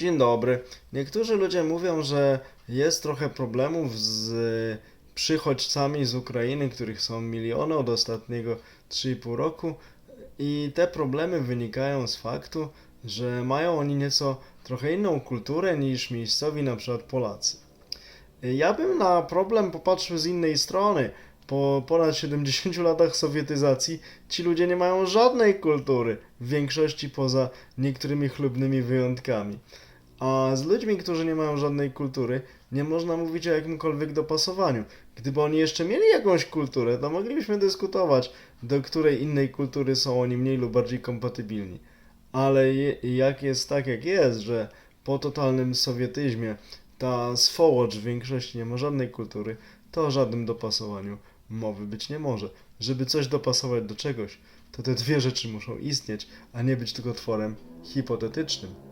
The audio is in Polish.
Dzień dobry. Niektórzy ludzie mówią, że jest trochę problemów z przychodźcami z Ukrainy, których są miliony od ostatniego 3,5 roku i te problemy wynikają z faktu, że mają oni nieco trochę inną kulturę niż miejscowi na przykład Polacy. Ja bym na problem popatrzył z innej strony. Po ponad 70 latach sowietyzacji ci ludzie nie mają żadnej kultury, w większości poza niektórymi chlubnymi wyjątkami. A z ludźmi, którzy nie mają żadnej kultury, nie można mówić o jakimkolwiek dopasowaniu. Gdyby oni jeszcze mieli jakąś kulturę, to moglibyśmy dyskutować, do której innej kultury są oni mniej lub bardziej kompatybilni. Ale je, jak jest tak, jak jest, że po totalnym sowietyzmie ta swołocz w większości nie ma żadnej kultury, to o żadnym dopasowaniu mowy być nie może. Żeby coś dopasować do czegoś, to te dwie rzeczy muszą istnieć, a nie być tylko tworem hipotetycznym.